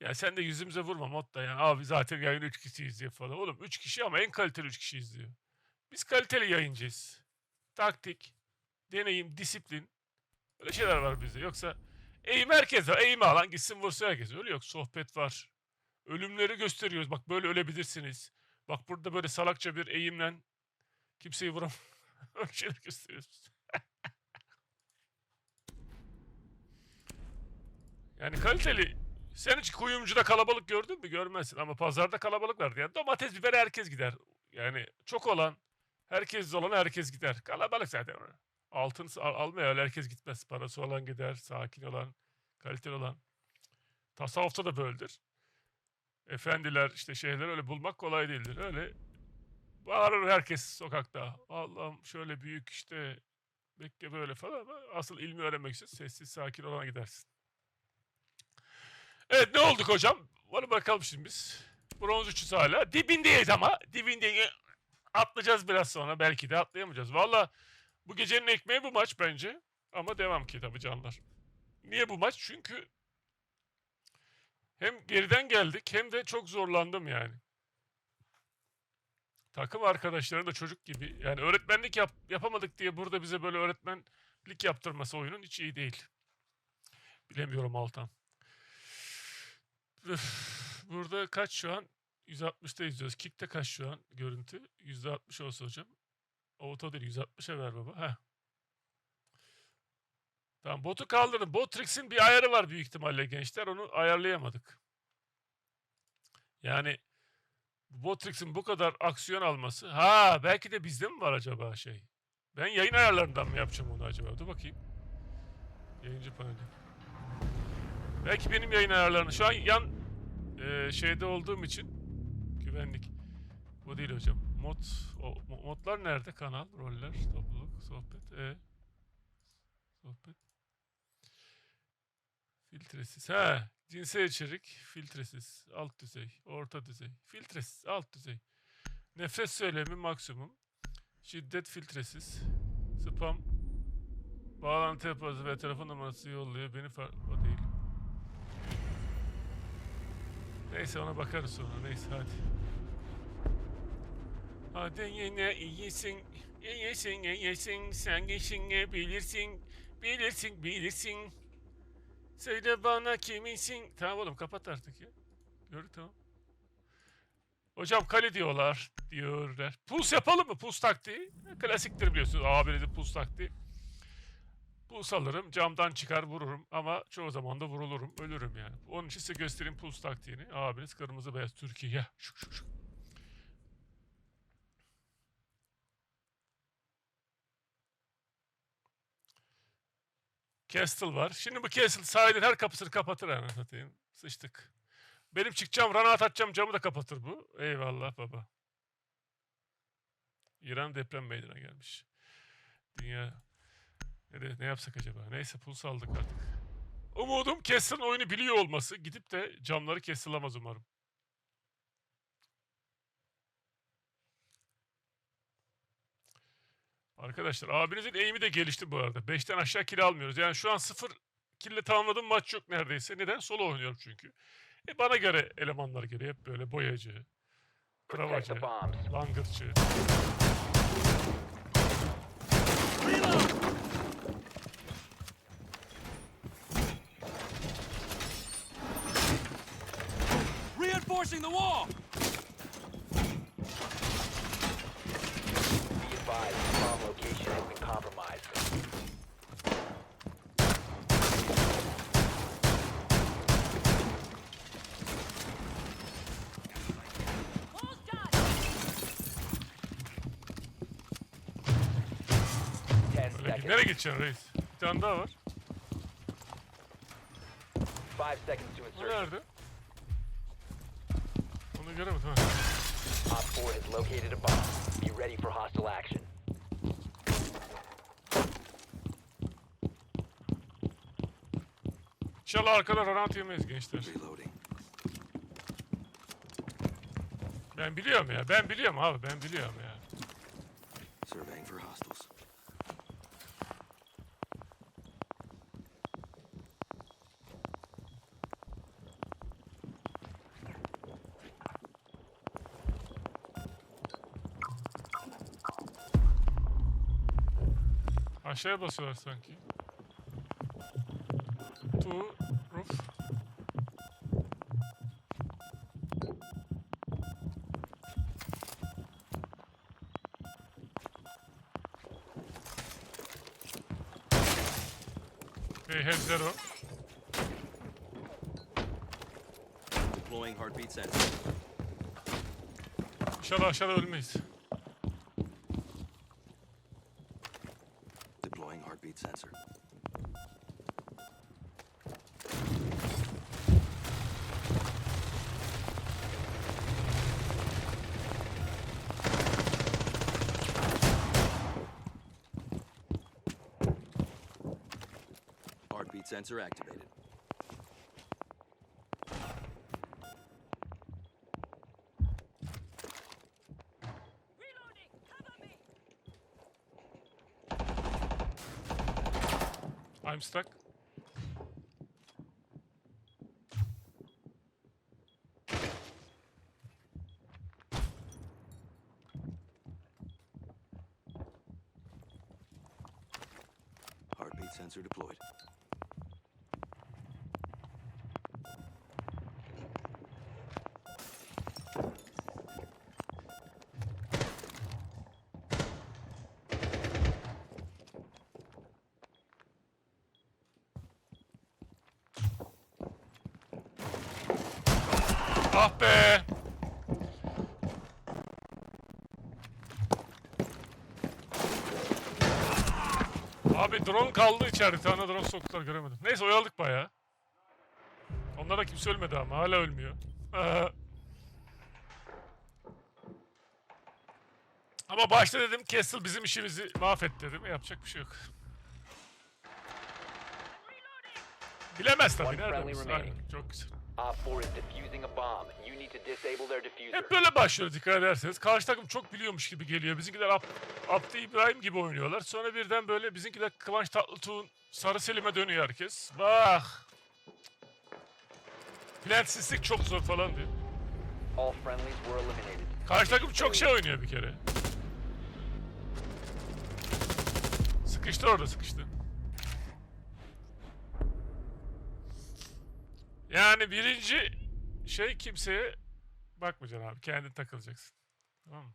Ya sen de yüzümüze vurma modda yani. Abi zaten yayın 3 kişi izliyor falan. Oğlum 3 kişi ama en kaliteli 3 kişi izliyor. Biz kaliteli yayıncıyız. Taktik, deneyim, disiplin. Böyle şeyler var bizde. Yoksa eğim herkes var. Eğimi alan gitsin vursun herkes. Öyle yok. Sohbet var. Ölümleri gösteriyoruz. Bak böyle ölebilirsiniz. Bak burada böyle salakça bir eğimle kimseyi vuram. Öyle şeyler gösteriyoruz. yani kaliteli. Sen hiç kuyumcuda kalabalık gördün mü? Görmezsin ama pazarda kalabalık var. Yani domates biber herkes gider. Yani çok olan, herkes olan herkes gider. Kalabalık zaten. Altın al, almaya öyle herkes gitmez. Parası olan gider, sakin olan, kaliteli olan. Tasavvufta da böyledir. Efendiler işte şeyler öyle bulmak kolay değildir. Öyle bağırır herkes sokakta. Allah'ım şöyle büyük işte Mekke böyle falan asıl ilmi öğrenmek için sessiz sakin olana gidersin. Evet ne olduk hocam? Onu bakalım şimdi biz. Bronz 3'üz hala. Dibindeyiz ama. Dibindeyiz. Atlayacağız biraz sonra. Belki de atlayamayacağız. Valla bu gecenin ekmeği bu maç bence. Ama devam ki tabii canlar. Niye bu maç? Çünkü hem geriden geldik hem de çok zorlandım yani. Takım arkadaşları da çocuk gibi. Yani öğretmenlik yap, yapamadık diye burada bize böyle öğretmenlik yaptırması oyunun hiç iyi değil. Bilemiyorum Altan. Burada kaç şu an? 160'ta izliyoruz. Kick'te kaç şu an görüntü? %60 olsa hocam. Auto değil 160'a ver baba. Heh. Tamam botu kaldırdım. Botrix'in bir ayarı var büyük ihtimalle gençler. Onu ayarlayamadık. Yani Botrix'in bu kadar aksiyon alması. Ha belki de bizde mi var acaba şey? Ben yayın ayarlarından mı yapacağım onu acaba? Dur bakayım. Yayıncı paneli. Belki benim yayın ayarlarını. Şu an yan e, şeyde olduğum için güvenlik. Bu değil hocam. Mod o, mo- modlar nerede? Kanal, roller, topluluk, sohbet, e sohbet. Filtresiz. Ha, cinsel içerik, filtresiz, alt düzey, orta düzey, filtresiz, alt düzey. Nefret söylemi maksimum. Şiddet filtresiz. Spam. Bağlantı yapası ve telefon numarası yolluyor. Beni far... O değil. Neyse ona bakarız sonra. Neyse hadi. Hadi yine iyisin. İyisin, iyisin. Sen işini bilirsin. Bilirsin, bilirsin. Söyle bana kiminsin? Tamam oğlum kapat artık ya. Gördük tamam. Hocam kale diyorlar. Diyorlar. Puls yapalım mı? Puls taktiği. Klasiktir biliyorsunuz. Abinizin puls taktiği. Puls alırım. Camdan çıkar vururum. Ama çoğu zaman da vurulurum. Ölürüm yani. Onun için size göstereyim puls taktiğini. Abiniz kırmızı beyaz Türkiye. Şuk şuk şuk. Castle var. Şimdi bu Castle sahilin her kapısını kapatır anasını satayım. Sıçtık. Benim çıkacağım, ranat atacağım camı da kapatır bu. Eyvallah baba. İran deprem meydana gelmiş. Dünya ne, ne yapsak acaba? Neyse puls aldık artık. Umudum Castle'ın oyunu biliyor olması. Gidip de camları kesilemez umarım. Arkadaşlar abinizin eğimi de gelişti bu arada. 5'ten aşağı kill almıyoruz. Yani şu an 0 kille tamamladığım maç yok neredeyse. Neden? Solo oynuyorum çünkü. E bana göre elemanlar göre hep böyle boyacı, kravacı, langırçı. Reinforcing the wall! Be advised, bomb location has been compromised. Ten Öyle seconds. nereye gideceksin reis? Bir tane daha var. Five seconds to O insertion. nerede? Göremedim. Op 4 has located a bomb. Be ready for hostile action. İnşallah arkadan ranat yemeyiz gençler. Reloading. Ben biliyorum ya. Ben biliyorum abi. Ben biliyorum ya. Surveying for hostiles. Aşağıya basıyorlar sanki. To roof. They have zero. Deploying heartbeat sensor. İnşallah aşağıda ölmeyiz. Sensor activated. I'm stuck. Ah be! Abi drone kaldı içeride. Bir tane drone soktular göremedim. Neyse oyaladık bayağı. Onlara kimse ölmedi ama hala ölmüyor. Ee, Ama başta dedim Castle bizim işimizi mahvetti dedim. Yapacak bir şey yok. Bilemez tabii. Nereden bilsin? Aynen, Çok güzel. Op 4 is defusing a bomb. You need to disable their diffuser. Hep böyle başlıyor dikkat ederseniz. Karşı takım çok biliyormuş gibi geliyor. Bizimkiler Ab Abdi İbrahim gibi oynuyorlar. Sonra birden böyle bizimkiler Kıvanç Tatlıtuğ'un Sarı Selim'e dönüyor herkes. Bak. Plansizlik çok zor falan diyor. All friendlies were eliminated. Karşı takım çok şey oynuyor bir kere. Sıkıştı orada sıkıştı. Yani birinci şey kimseye bakmayacaksın abi. Kendin takılacaksın. Tamam mı?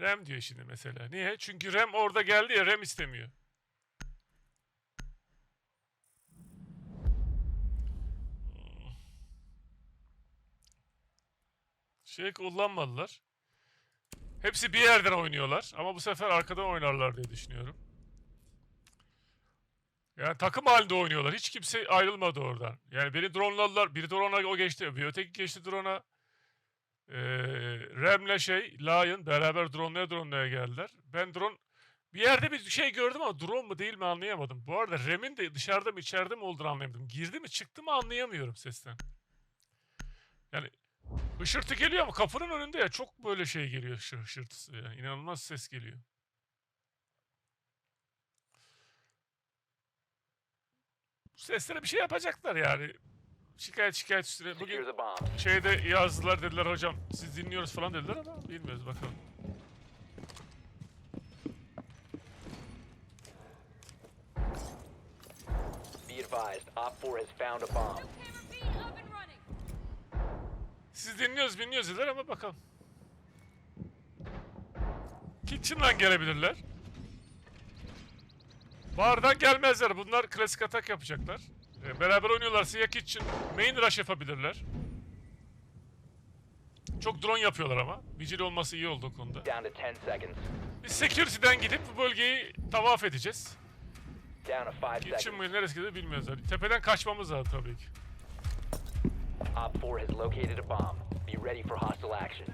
Rem diyor şimdi mesela. Niye? Çünkü Rem orada geldi ya Rem istemiyor. Şey kullanmadılar. Hepsi bir yerden oynuyorlar ama bu sefer arkadan oynarlar diye düşünüyorum. Yani takım halinde oynuyorlar. Hiç kimse ayrılmadı oradan. Yani beni droneladılar. Biri drone'a o geçti. Bir öteki geçti drone'a. Ee, Rem'le şey, Lion beraber dronelaya dronelaya geldiler. Ben drone bir yerde bir şey gördüm ama drone mu değil mi anlayamadım. Bu arada Rem'in de dışarıda mı içeride mi olduğunu anlayamadım. Girdi mi çıktı mı anlayamıyorum sesten. Yani hışırtı geliyor ama kapının önünde ya çok böyle şey geliyor hışır- hışırtısı. Yani inanılmaz ses geliyor. Seslere bir şey yapacaklar yani. Şikayet şikayet üstüne. Bugün şeyde yazdılar dediler hocam siz dinliyoruz falan dediler ama bilmiyoruz bakalım. Be advised, Op 4 has found a bomb. Camera feed up and running. Siz dinliyoruz dinliyoruz dediler ama bakalım. Kitchen'dan gelebilirler. Bardan gelmezler. Bunlar klasik atak yapacaklar. Ee, beraber oynuyorlarsa ya Kitchen main rush yapabilirler. Çok drone yapıyorlar ama. Vigil olması iyi oldu o konuda. Down to 10 seconds. Biz security'den gidip bu bölgeyi tavaf edeceğiz. Down to 5 Kitchen seconds. mi neresi gidiyor bilmiyoruz. Yani Tepeden kaçmamız lazım tabii ki. Op 4 has located a bomb. Be ready for hostile action.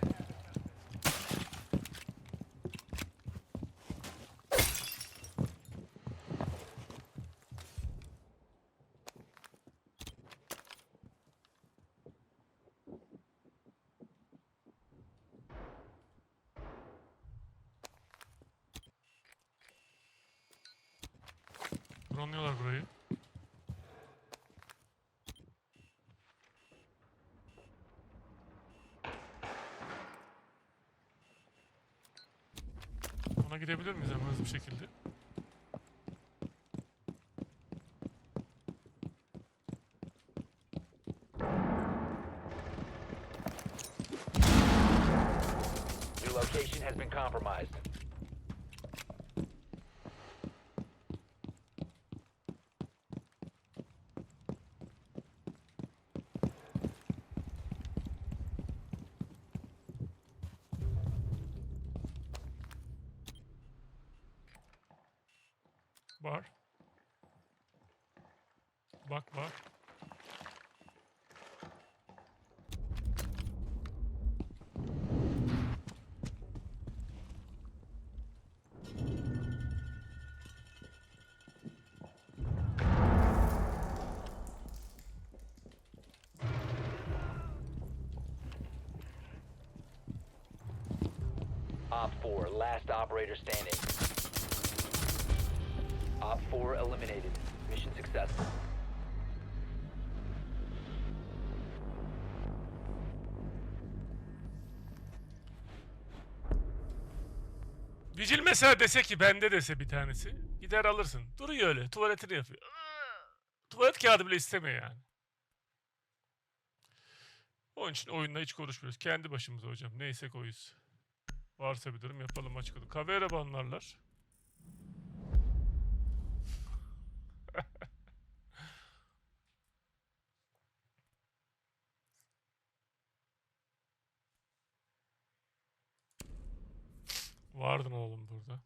Ona gidebilir miyiz hemen hızlı bir şekilde? Your location has been compromised. Op 4 eliminated. Mission successful. Vigil mesela dese ki bende dese bir tanesi. Gider alırsın. Duruyor öyle. Tuvaletini yapıyor. Tuvalet kağıdı bile istemiyor yani. Onun için oyunda hiç konuşmuyoruz. Kendi başımıza hocam. Neyse koyuz. Varsa bir durum yapalım açık olun. Kavera banlarlar. Vardın alalım burada.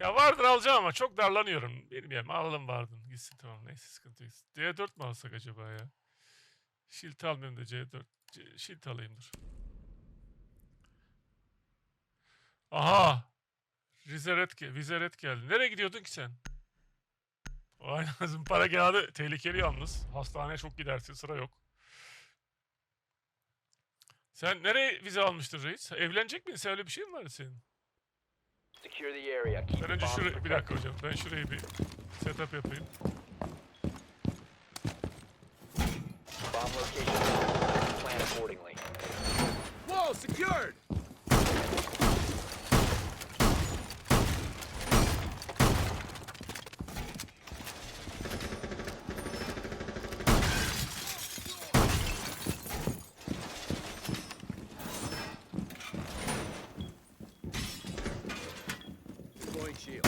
Ya Vardın alacağım ama çok darlanıyorum. Yerim alalım Vardın. Gitsin tamam neyse sıkıntı yok. D4 mi alsak acaba ya? Shield almayayım da C4. C- Shield alayım dur. Aha! Vizeret, ge Vizeret geldi. Nereye gidiyordun ki sen? Aynen para kağıdı tehlikeli yalnız. Hastaneye çok gidersin sıra yok. Sen nereye vize almıştın reis? Evlenecek misin? Sen öyle bir şey mi var senin? Ben önce şurayı bir dakika hocam. Ben şurayı bir setup yapayım. Bomb location. Plan accordingly. Wall secured! Deploying shield.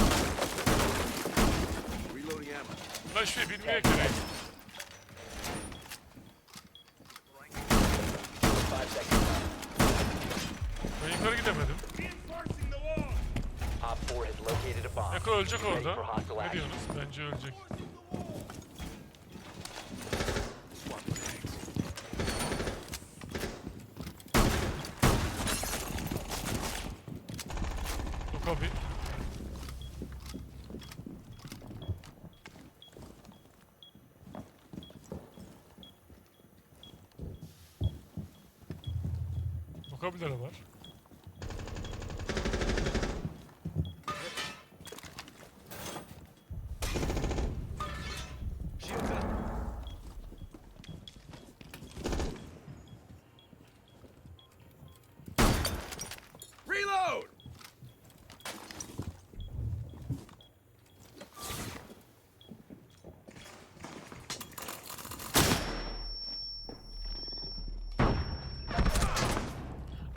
Reloading ammo. Ben şurayı bilmeye gerek. Five seconds left. Ben yukarı gidemedim. Op 4 has located a bomb. Eko ölecek orada. Ne diyorsunuz? Bence ölecek. Yok abi. Okabilere var. Shields up. Reload!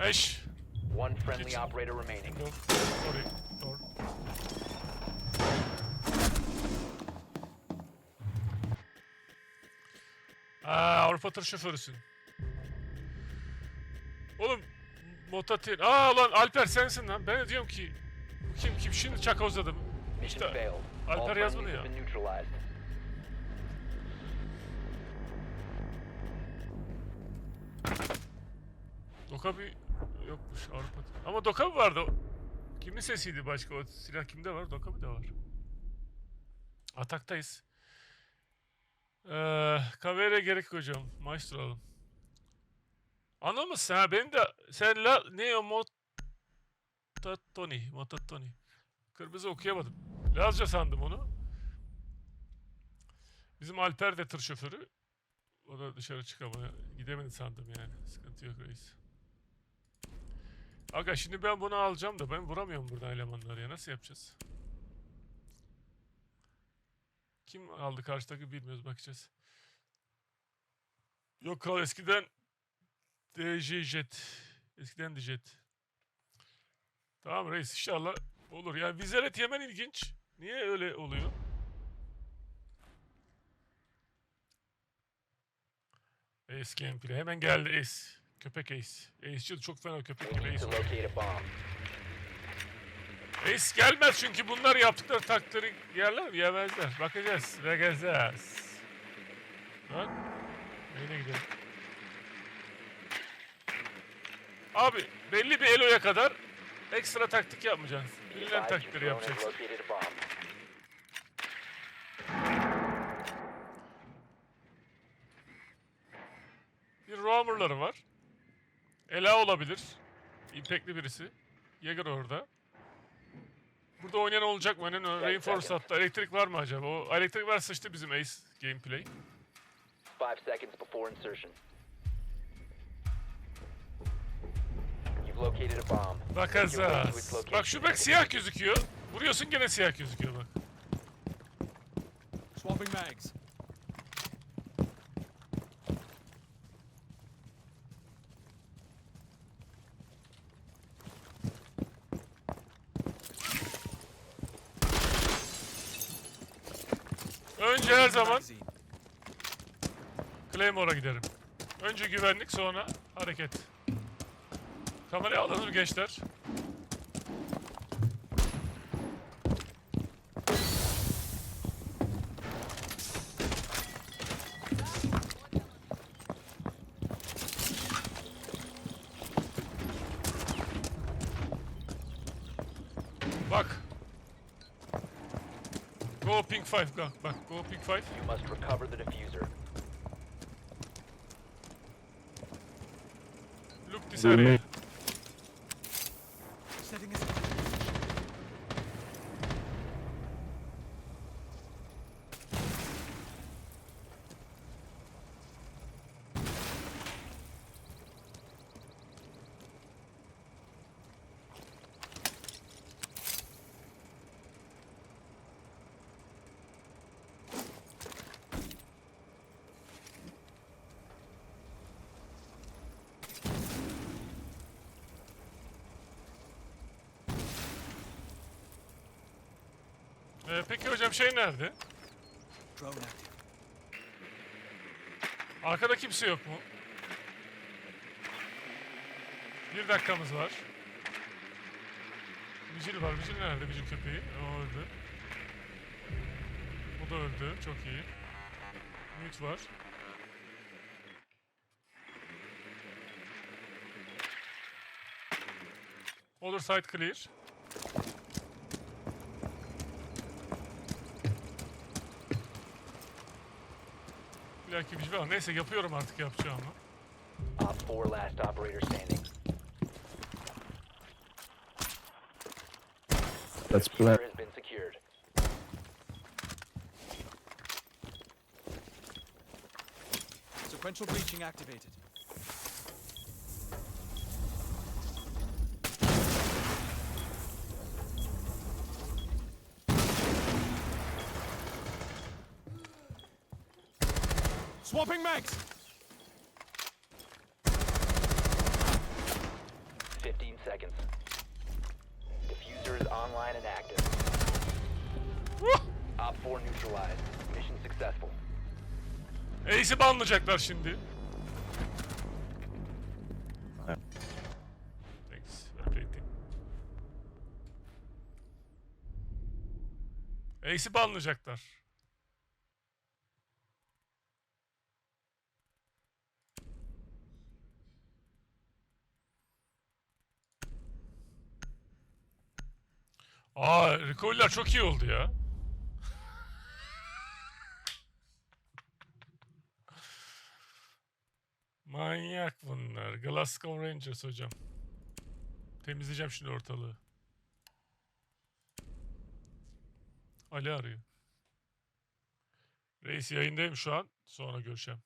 Eş. One friendly Kitchen. operator remaining. Go. Sorry. Door. Aa, Avrupa tır şoförüsün. Oğlum Motatin. Aa lan Alper sensin lan. Ben de diyorum ki bu kim kim şimdi çakozladım. İşte Alper yazmadı friendlies ya. neutralized. Dokabi yokmuş Avrupa. Ama Dokabi vardı. O- Kimin sesiydi başka? O silah kimde var? Dokabi de var. Ataktayız. Ee, Kavere gerek hocam. Maestro alalım. Anlamışsın ha. Benim de sen la Neo Motatoni. Motatoni. Kırmızı okuyamadım. Lazca sandım onu. Bizim Alper de tır şoförü. O da dışarı çıkamıyor. Gidemedi sandım yani. Sıkıntı yok reis. Aga şimdi ben bunu alacağım da ben vuramıyorum buradan elemanları ya. Nasıl yapacağız? Kim aldı karşıdaki bilmiyoruz bakacağız. Yok kral eskiden DJ Jet. Eskiden de Jet. Tamam reis inşallah olur. Yani Vizeret Yemen ilginç. Niye öyle oluyor? Ace gameplay. Hemen geldi Ace. Köpek Ace. Ace'ci de çok fena köpek gibi Ace. Ace gelmez çünkü bunlar yaptıkları takları yerler? Yemezler. Bakacağız. Bakacağız. Bak. Neyle gidelim? Abi belli bir eloya kadar ekstra taktik yapmayacaksın. Bilinen has yapacaksın. Bir roamer'ları var. Olabilir. Impact'li birisi. Jäger orada. Burada oynayan olacak mı? Hani Reinforce attı. Elektrik var mı acaba? O elektrik var sıçtı bizim Ace gameplay. Five seconds before insertion. Bakacağız. Bak şu bak siyah gözüküyor. Vuruyorsun gene siyah gözüküyor bak. Swapping mags. Önce her zaman. Claymore'a giderim. Önce güvenlik sonra hareket. Kamerayı alalım gençler. Bak. Go pink 5 bak bak go pink 5. You must recover the diffuser. Look this area. Peki hocam şey nerede? Arkada kimse yok mu? Bir dakikamız var. Vigil var. Vigil nerede? Vigil köpeği. O öldü. O da öldü. Çok iyi. Mute var. Other side clear. Bir dakika Vigil var. Neyse yapıyorum artık yapacağımı. Op 4 last operator standing. Let's play. Diffuser has been secured. Sequential breaching activated. Swapping mags. 15 seconds. Diffuser is online and active. Op 4 neutralized. Mission successful. Ace'i banlayacaklar şimdi. Thanks. Updating. Ace'i banlayacaklar. Aa, recoil'ler çok iyi oldu ya. Manyak bunlar. Glasgow Rangers hocam. Temizleyeceğim şimdi ortalığı. Ali arıyor. Reis yayındayım şu an. Sonra görüşeceğim.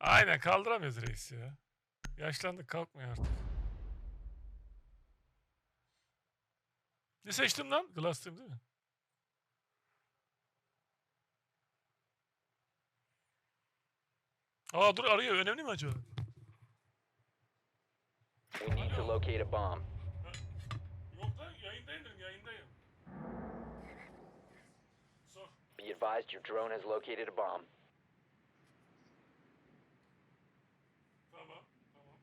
Aynen kaldıramıyoruz reis ya. Yaşlandık kalkmıyor artık. Ne seçtim lan? Glass'tım değil mi? Aa dur arıyor. Önemli mi acaba? We need to locate a bomb. Yok lan yayındayım yayındayım. Be advised your drone has located a bomb. Tamam tamam.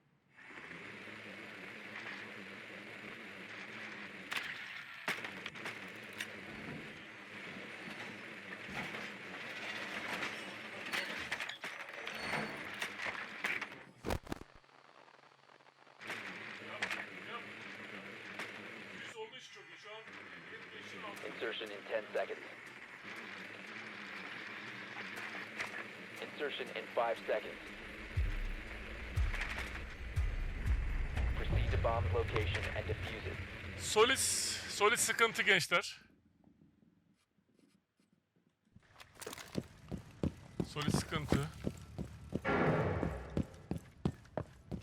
Yüz olduğu için çok iyi. Şu an benim yaşım altı. Insertion in 10 seconds. Insertion in 5 seconds. Proceed to bomb's location and defuse it. Solis, Solis sıkıntı gençler. Solis sıkıntı.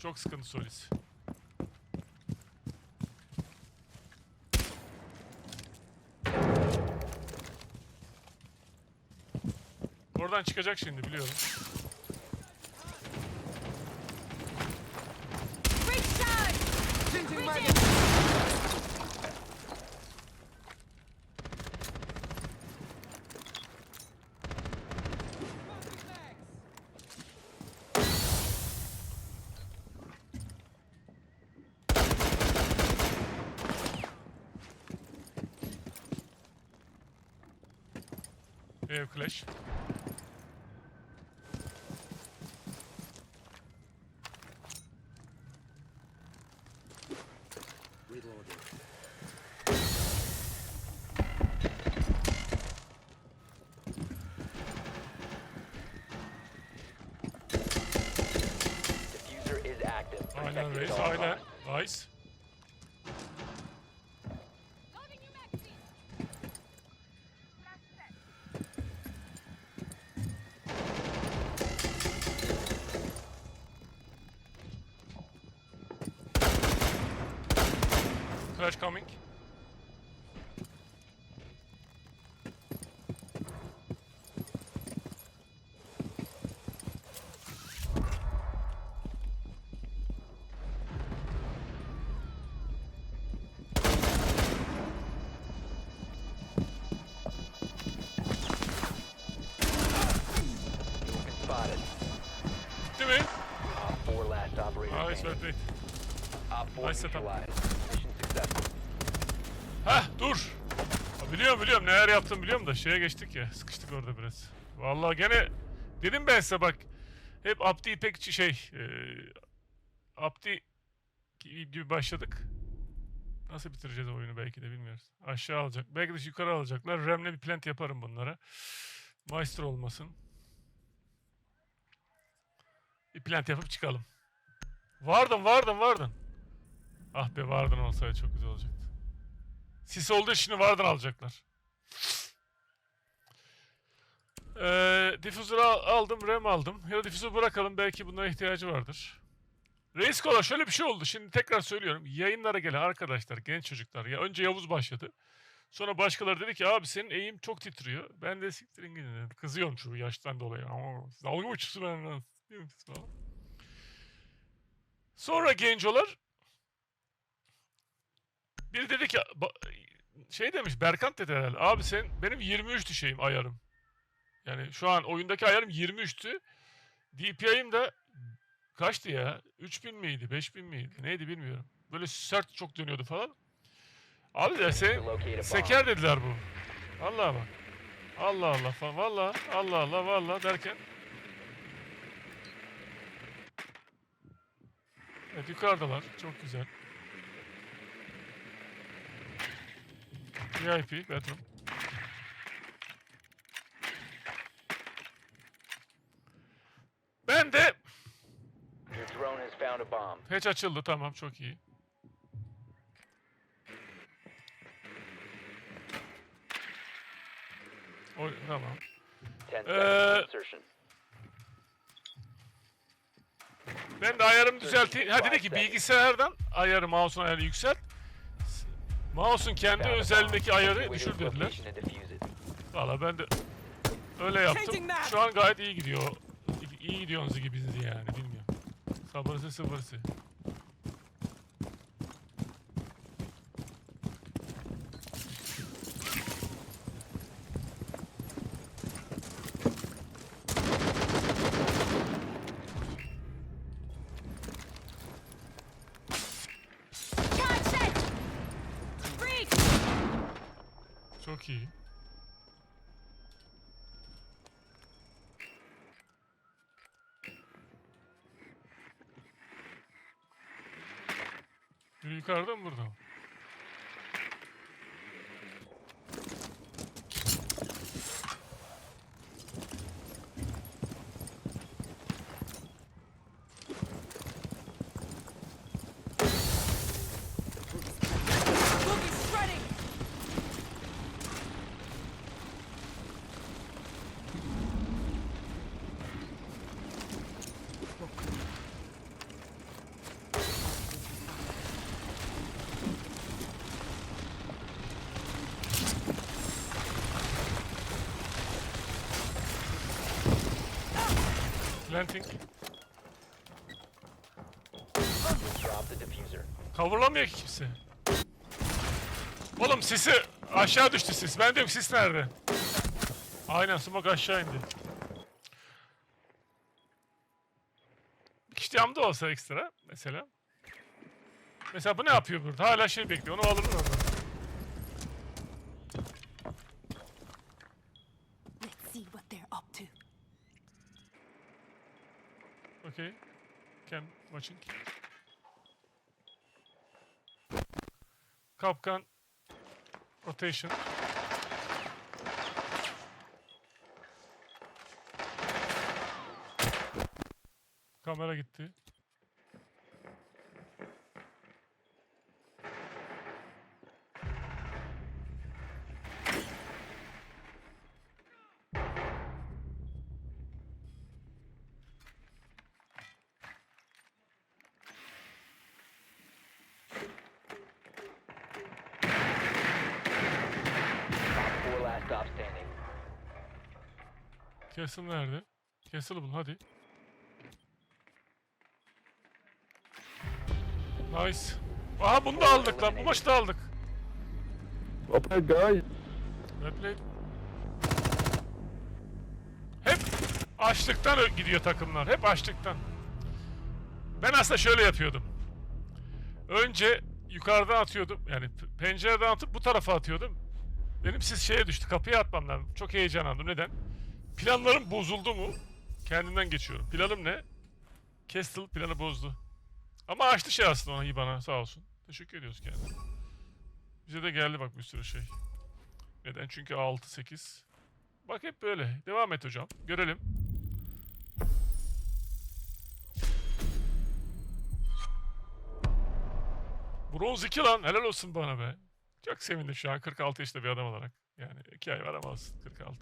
Çok sıkıntı Solis. Oradan çıkacak şimdi biliyorum. Ev Clash. Reloading. Diffuser is active. Aynen Protected reis, at all aynen. costs. Nice. Nice setup. Heh dur. Biliyorum biliyorum neler yaptım biliyorum da şeye geçtik ya sıkıştık orada biraz. Vallahi gene dedim ben size bak hep Abdi İpekçi şey e, Abdi gibi gibi başladık. Nasıl bitireceğiz oyunu belki de bilmiyoruz. Aşağı alacak. Belki de yukarı alacaklar. Rem'le bir plant yaparım bunlara. Maestro olmasın. Bir plant yapıp çıkalım. Vardın vardın vardın. Ah be vardın olsaydı çok güzel olacaktı. Sis olduğu için vardan alacaklar. Ee, diffuser'ı al- aldım, RAM aldım. Ya da diffuser bırakalım belki bunlara ihtiyacı vardır. Reis Kola şöyle bir şey oldu. Şimdi tekrar söylüyorum. Yayınlara gelen arkadaşlar, genç çocuklar. Ya önce Yavuz başladı. Sonra başkaları dedi ki abi senin eğim çok titriyor. Ben de siktirin gidin. Kızıyorum şu yaştan dolayı. Ama siz dalga mı siz falan? Sonra gencolar biri dedi ki şey demiş Berkant dedi herhalde. Abi sen benim 23'tü şeyim ayarım. Yani şu an oyundaki ayarım 23'tü. DPI'm de kaçtı ya? 3000 miydi? 5000 miydi? Neydi bilmiyorum. Böyle sert çok dönüyordu falan. Abi de sen seker dediler bu. Allah bak. Allah Allah falan. Valla Allah Allah valla derken. Evet yukarıdalar. Çok güzel. VIP bedroom. Ben de Your drone has found a bomb. hatch açıldı tamam çok iyi. O, tamam. 10 Uh, seconds to insertion. Ben de ayarımı düzelteyim. Ha dedi ki bilgisayardan ayarı mouse'un ayarını yükselt. Mouse'un kendi özelliğindeki ayarı düşür dediler. Valla ben de öyle yaptım. Şu an gayet iyi gidiyor. İyi gidiyorsunuz gibiniz yani bilmiyorum. Sabırsı sıfırsı. Charge set! Breach! Çok iyi. Biri yukarıda mı burada mı? Boogie shredding! Planting. Coverlamıyor ki kimse. Oğlum sisi aşağı düştü sis. Ben diyorum sis nerede? Aynen smoke aşağı indi. Kişi camda olsa ekstra mesela. Mesela bu ne yapıyor burada? Hala şey bekliyor. Onu alırım orada. Watching. Kapkan. Rotation. Kamera gitti. Castle nerede? Castle'ı bul hadi. Nice. Aha bunu da aldık lan. Bu maçı da aldık. My god. Replay. Hep açlıktan gidiyor takımlar. Hep açlıktan. Ben aslında şöyle yapıyordum. Önce yukarıdan atıyordum. Yani pencereden atıp bu tarafa atıyordum. Benim siz şeye düştü. Kapıya atmam lazım. Çok heyecanlandım. Neden? Planlarım bozuldu mu? Kendimden geçiyorum. Planım ne? Castle planı bozdu. Ama açtı şey aslında ona iyi bana sağ olsun. Teşekkür ediyoruz kendine. Bize de geldi bak bir sürü şey. Neden? Çünkü 6-8. Bak hep böyle. Devam et hocam. Görelim. Bronz 2 lan. Helal olsun bana be. Çok sevindim şu an 46 yaşında bir adam olarak. Yani 2 ay var ama olsun 46.